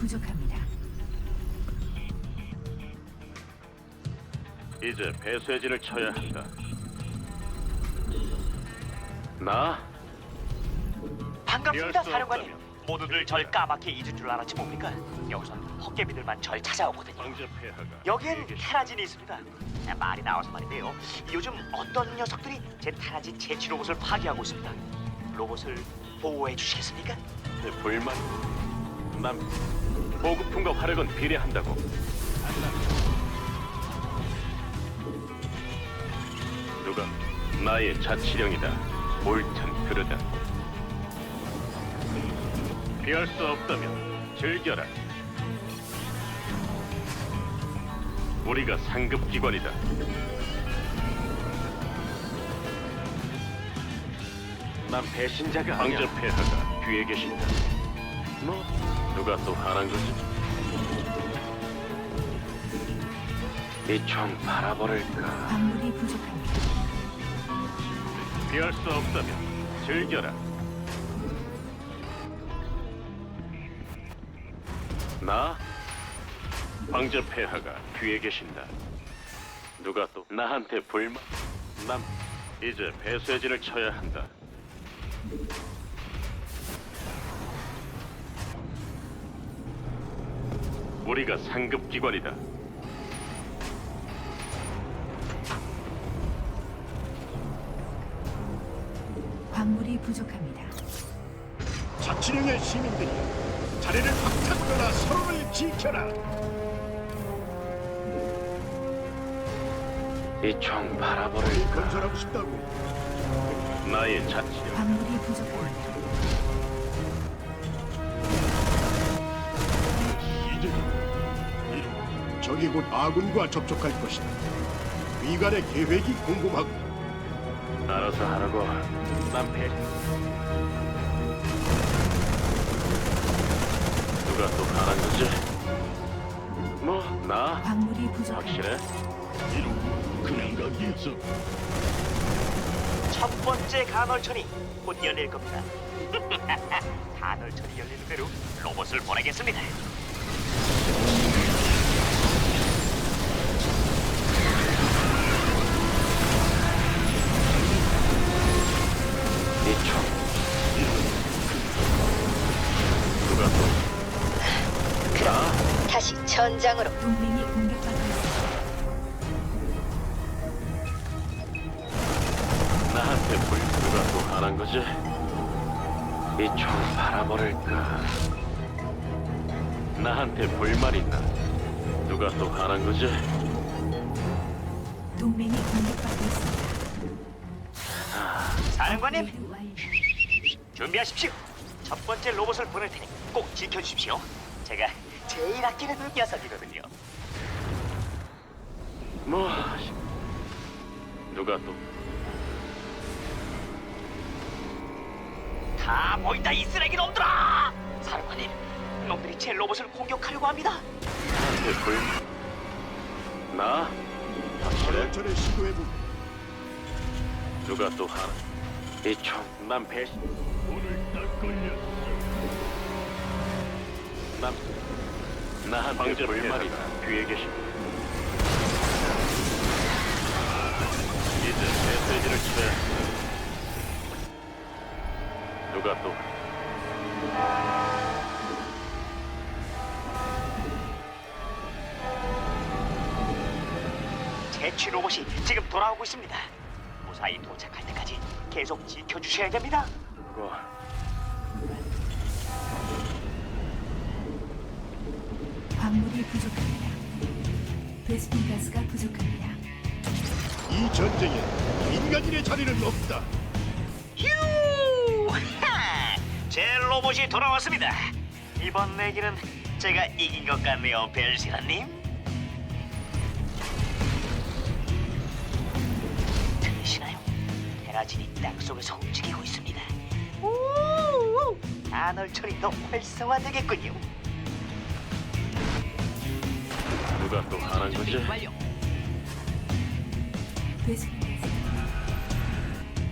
부족합니다. 이제 배쇄진을 쳐야 한다. 나 반갑습니다, 사령관님. 모두들 절 까맣게 잊은 줄 알았지 뭡니까? 여기선 헛개비들만 절 찾아오거든요. 황제 폐하가 여기엔. 테라진이 있습니다. 아, 말이 나와서 말인데요. 요즘 어떤 녀석들이 제 테라진 제치 로봇을 파괴하고 있습니다. 로봇을 보호해 주시겠습니까? 내 불만. 난 보급품과 화력은 비례한다고. 누가 나의 자치령이다. 옳든 그르다. 피할 수 없다면 즐겨라. 우리가 상급 기관이다. 난 배신자가 황제 폐하가 뒤에 계신다. 뭐 누가 또 하는 거지? 이 총 바라버릴까? 광물이 부족합니다. 피할 수 없다면 즐겨라. 나 황제 폐하가 뒤에 계신다. 누가 또 나한테 불만? 난 이제 배쇄진을 쳐야 한다. 우리가 상급 기관이다. 광물이 부족합니다. 자치령의 시민들이 자리를 확탁 떠나 서로를 지켜라. 이 총 바라버릴까? 건설하고 싶다고 나의 자치령. 광물이 부족합니다. 적이 곧 아군과 접촉할 것이다. 위관의 계획이 궁금하고 알아서 하라고. 난 배. 누가 또 하는 거지? 뭐, 나? 광물이 부족합니다. 확실해? 이루 그냥 가기 있어. 첫 번째 간헐천이 곧 열릴 겁니다. 간헐천이 열리는 대로 로봇을 보내겠습니다. 다시 전장으로 동맹이 공격받고 있습니다. 나한테 불 누가 또 하는 거지? 이총 바라버릴까? 나한테 불만 있나? 누가 또 하는 거지? 동맹이 공격받고 있습니다. 사령관님, 업그레이드 완료. 준비하십시오. 첫 번째 로봇을 보낼 테니 꼭 지켜주십시오. 제가 제일 아끼는 녀석이거든요. 뭐 누가 또 다 보인다 이 쓰레기 놈들아! 사령관님, 놈들이 제 로봇을 공격하려고 합니다. 나한테 불? 나? 확실해? 전에 시도해보고 누가 또 하나? 이 총, 난 배신. 오늘 딱 걸렸어. 난 나한테 불만이다. 뒤에 계신. 이제 메시지를 한다. 누가 또? 제취 로봇이 지금 돌아오고 있습니다. 무사히 도착할 때까지 계속 지켜주셔야 됩니다. 그거 광물이 부족합니다. 베스핀 가스가 부족합니다. 이 전쟁에 인간인의 자리는 없다. 휴! 하! 제 로봇이 돌아왔습니다. 이번 내기는 제가 이긴 것 같네요, 벨시라님. 들리시나요? 테라진이 땅 속에서 움직이고 있습니다. 우! 아널철이 더 활성화되겠군요. 누가 또 하는 거지? 베스핀 가스.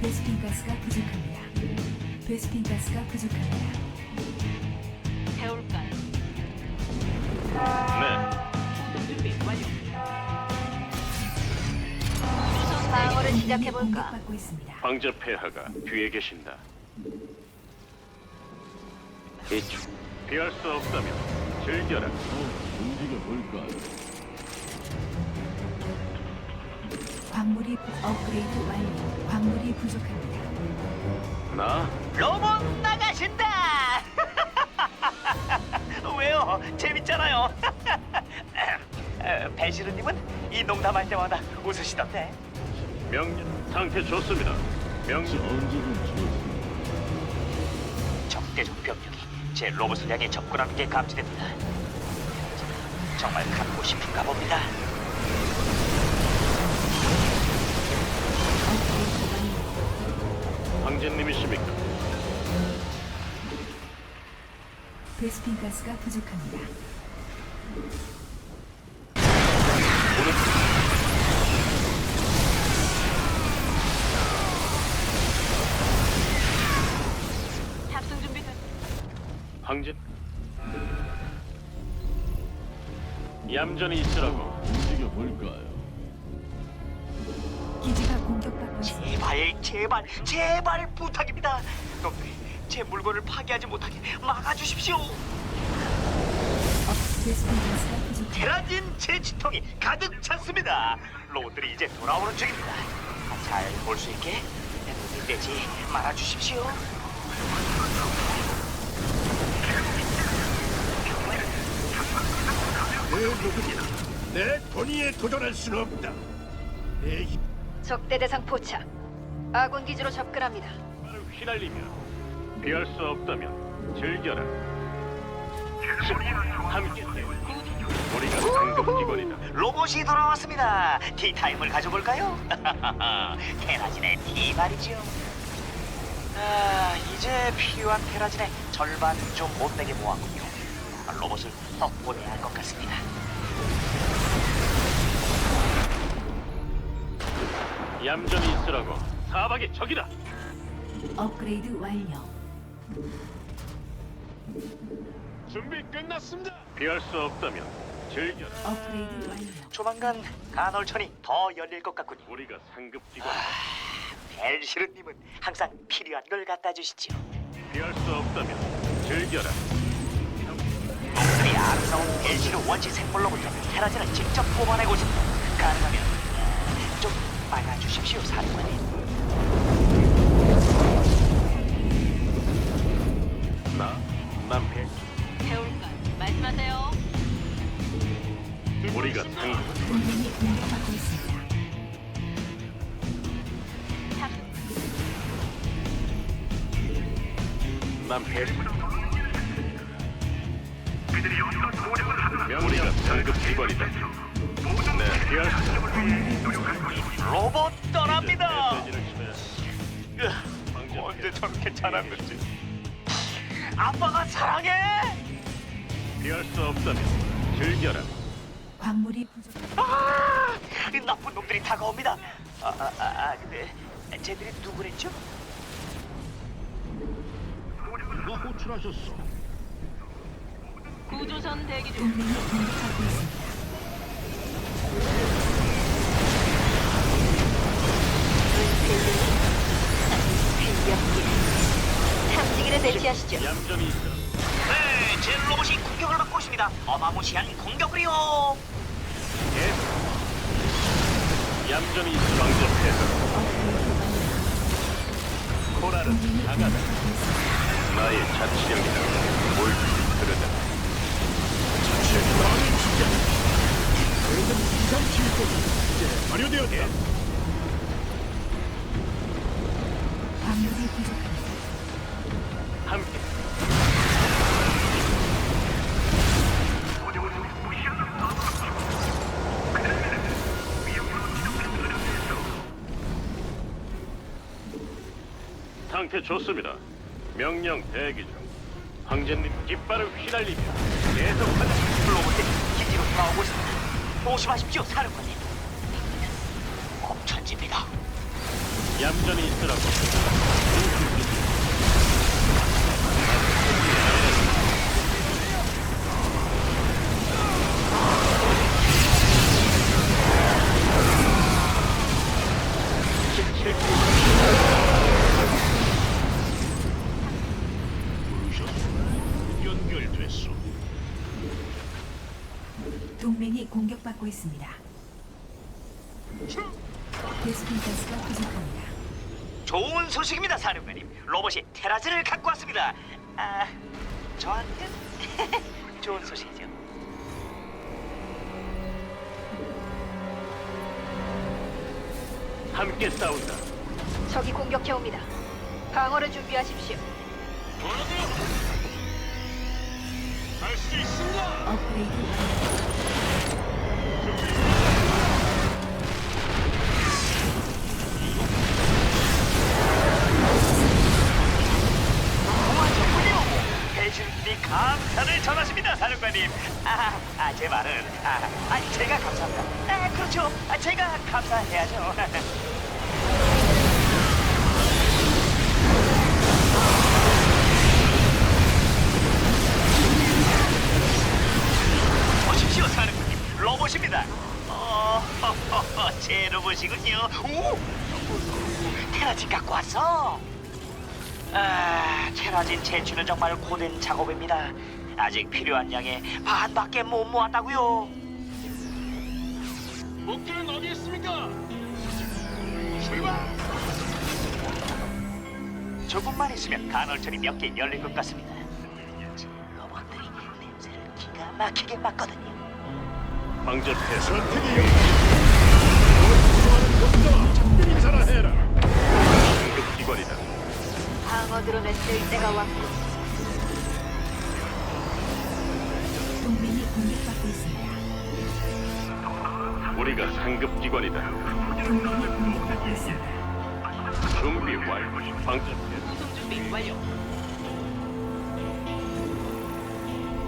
베스핀 가스가 부족합니다. 베스핀 가스가 부족합니다. 해올까요? 네, 방어를 시작해볼까? 공격받고 있습니다. 황제 폐하가 뒤에 계신다. 이쪽 피할 수 없다면 즐겨라. 움직여 볼까? 광물이 부- 업그레이드 완료. 광물이 부족합니다. 나 로봇 나가신다. 왜요? 재밌잖아요. 에, 배시르님은 이 농담할 때마다 웃으시던데. 명령 상태 좋습니다. 명령 언제든 좋습니다. 적대적 병력이 제 로봇을 향해 접근하는 게 감지됩니다. 정말 갖고 싶은가 봅니다. 황제님이십니까? 베스핀 가스가 부족합니다. 탑승 준비 됐. 황제 얌전히 있으라고. 움직여 볼까요? 기지가 공격받고 있습니다. 제발, 제발, 제발 부탁입니다. 놈들이 제 물건을 파괴하지 못하게 막아주십시오. 베스핀 가스가 부족합니다. 테라진 제치통이 가득 찼습니다. 로봇들이 이제 돌아오는 중입니다. 잘 볼 수 있게 눈이 떼지 말아주십시오. 내 로봇이 내 권위에 도전할 수는 없다. 내 힘. 적대 대상 포착. 아군 기지로 접근합니다. 휘날리며 피할 수 없다면 즐겨라. 함께 우리가 상급 기관이다. 로봇이 돌아왔습니다. 티타임을 가져볼까요? 테라진의 티 말이죠. 아, 이제 필요한 테라진의 절반 좀 못되게 모았군요. 로봇을 더 보내야 할 것 같습니다. 얌전히 있으라고. 사박의 적이다. 업그레이드 완료. 준비 끝났습니다. 피할 수 없다면 즐겨라. 업그레이드 완료. 조만간 간헐천이 더 열릴 것 같군요. 우리가 상급 기관. 벨시르님은 항상 필요한 걸 갖다 주시죠. 피할 수 없다면 즐겨라. 놈들이 아름다운 벨시르 원시 생물로부터 테라진을 직접 뽑아내고 있습니다. 가능하면 어, 좀 막아주십시오, 사령관님. 나, 난 배. 태울까? 말씀하세요. 우리가. 동맹이 공격받고 있습니다. 탑 승. 난 배. 우리가 상급 기관이다. 네, 피할 수 로봇 떠납니다. 메시지를 치면 으, 언제 저렇게 잘한 건지. 아빠가 사랑해. 피할 수 없다면 즐겨라. 광물이 부족. 아, 이 나쁜 놈들이 다가옵니다. 아, 아, 아, 아, 근데 쟤들이 누구랬죠? 누가 호출하셨어? 구조선 대기 중. 동맹이 공격받고 있습니다. 탐지기를 배치하시죠. 얌전히 있으라. 네, 제 로봇이 공격을 받고 있습니다. 어마무시한 공격을요. 예. 얌전히 있으라. 방전 폐하. 코라는 동맹이 강하다. 나의. 옳지 그러다. 상태 좋습니다. 명령 대기 중. 황제님 깃발을 휘날리며 계속하자. 로봇들이 기지로 돌아오고 있습니다. 조심하십시오, 사령관님. 멈춰집니다. 얌전히 있으라고. 공격받고 있습니다. 베스킨 가스가 부족합니다. 좋은 소식입니다, 사령관님. 로봇이 테라즈를 갖고 왔습니다. 아, 저한테 좋은 소식이죠. 함께 싸운다. 적이 공격해 옵니다. 방어를 준비하십시오. 할수 있습니다. 업그레이드 완료. 전하십니다, 사령관님. 아, 아, 제 말은 아, 아니 제가 감사합니다. 아, 그렇죠. 아, 제가 감사해야죠. 보십시오, 사령관님. 로봇입니다. 어, 제 로봇이군요. 오, 테라진 갖고 왔어. 아, 테라진 채취는 정말 고된 작업입니다. 아직 필요한 양의 반밖에 못 모았다고요. 목표는 어디 있습니까? 출발! 조금만 있으면 간헐천이 몇 개 열릴 것 같습니다. 제 로봇들이 냄새를 기가 막히게 맡거든요. 방전 폐쇄. 선택이 영. 너 좋아하는 것도 인사나 해라. 상급 기관이다. 방어 드론을 쓸 때가 왔고 공격받고 있습니다. 우리가 상급 기관이다. 동맹이 공격받고 있습니다. 준비 완료.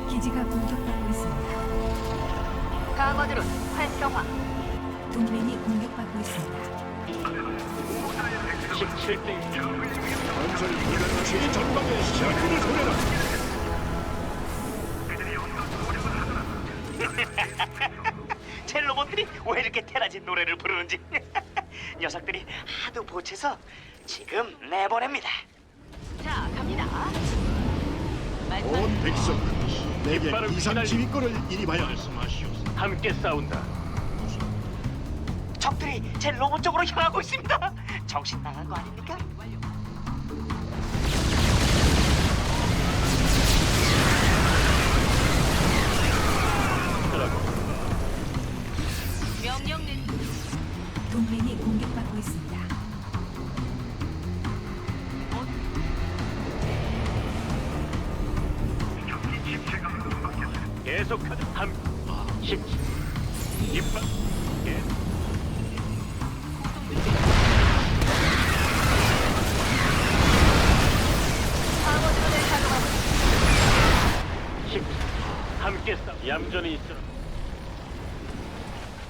기지가 공격받고 있습니다. 방어 드론 활성화. 동맹이 공격받고 있습니다. 17대 1. 건설 불가능 최전방에 샤크를 보내라. 테라진 노래를 부르는지 녀석들이 하도 보채서 지금 내보냅니다. 자, 갑니다. 온 백성 내게 깃발을 이상 휘날리- 지휘권을 인임하여 함께 싸운다. 적들이 제 로봇 쪽으로 향하고 있습니다.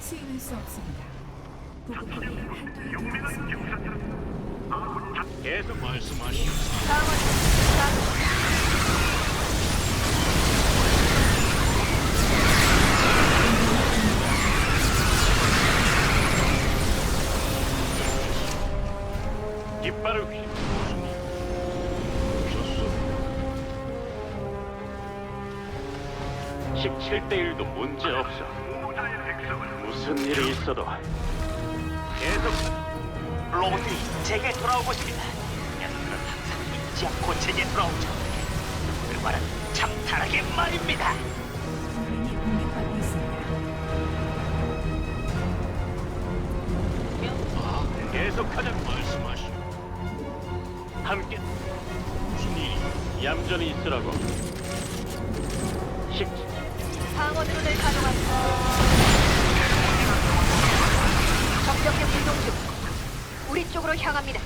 수행할 수 없습니다. 계속 말씀하시오. 깃발을 휘. 무슨 일? 17대 1도 문제 없어. 무슨 일이 있어도 계속 로봇들이 제게 돌아오고 있습니다. 녀석들은 항상 잊지 않고 제게 돌아오죠. 그 말은 참탈하게 말입니다. 계속하자. 말씀하시오. 함께 무슨 일이? 얌전히 있으라고. 17. 방어 드론을 가동합니다. 적격의 불동 중. 우리 쪽으로 향합니다.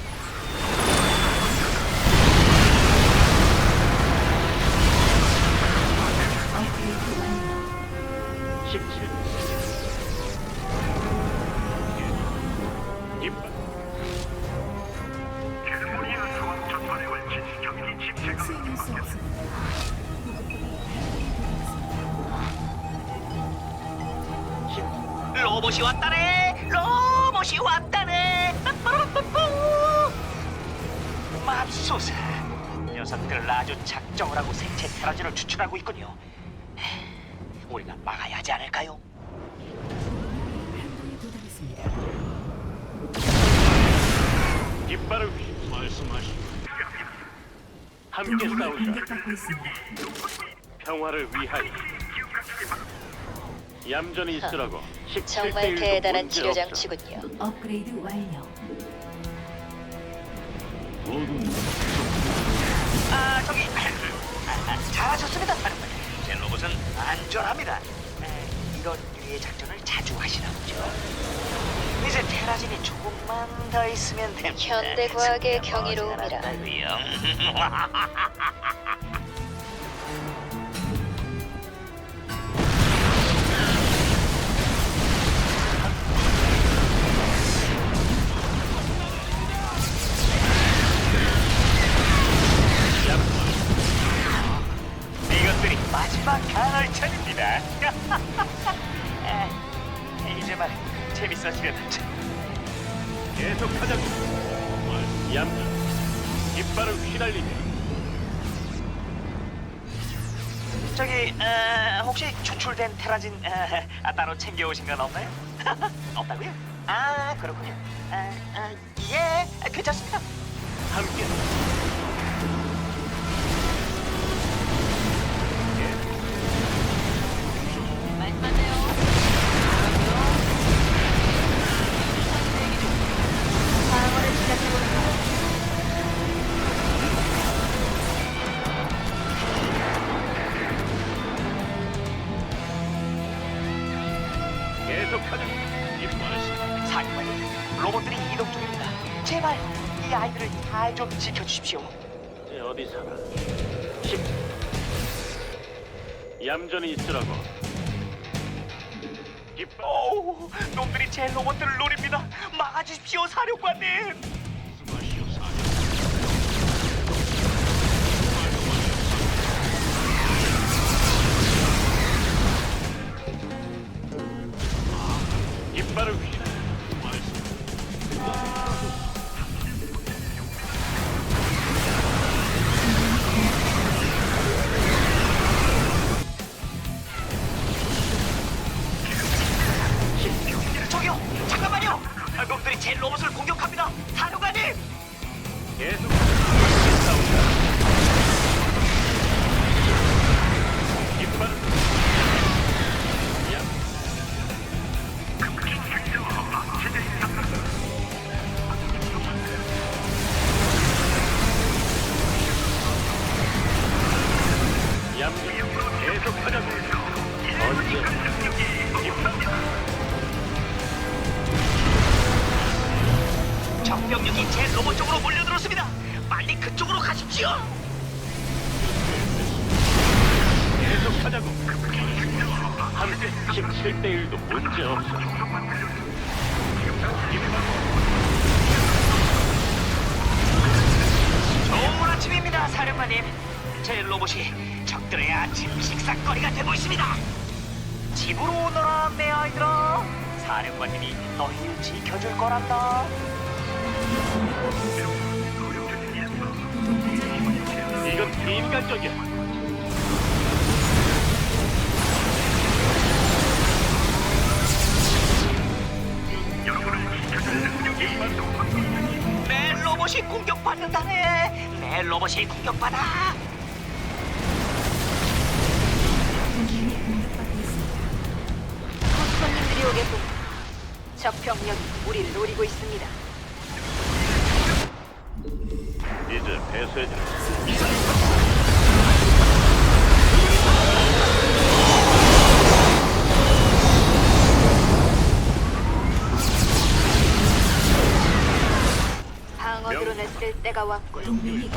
로봇이 왔다네 로봇이 왔다네 맙소사 녀석들을 아주 작정을 하고 생체 테라진을 추출하고 있군요 우리가 막아야 하지 않을까요? 깃발을 휘 말씀하시오. 함께 싸우자. 평화를 위하여. 얌전히 있으라고. 17대 정말 1도 대단한 문제 치료 없어. 장치군요. 업그레이드 완료. 아 저기 아, 아, 잘하셨습니다 사령관 제 로봇은 안전합니다 에, 이런 류의 작전을 자주 하시나 보죠 이제 테라진이 조금만 더 있으면 됩니다 현대 과학의 경이로움이라. 재밌어지려다. 계속하자고. 얌전. 깃발을 휘날리며. 저기 어, 혹시 추출된 테라진 어, 아, 따로 챙겨오신 건 없나요? 없다고요? 아 그렇군요. 아, 아, 예, 괜찮습니다. 함께. 주십시오. 이제 어디 살아? 10. 얌전히 있으라고. 오우, 놈들이 제 로봇들을 노립니다. 막아주십시오, 사령관님. 식사거리가 되고 있습니다. 집으로 오너라, 내 아이들아. 사령관님이 너희를 지켜줄 거란다. 이건 비인간적이야. 내 로봇이 공격받는다네. 내 로봇이 공격받아. 적 병력이 우리를 노리고 있습니다. 이제 배쇄진 방어 드론을 쓸 때가 왔군. 동맹이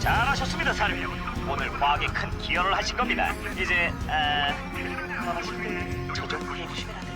잘하셨습니다, 사령님. 오늘 과학에 큰 기여를 하신 겁니다. 이제 아, 원하실 때저좀 해주시면 안 될까요?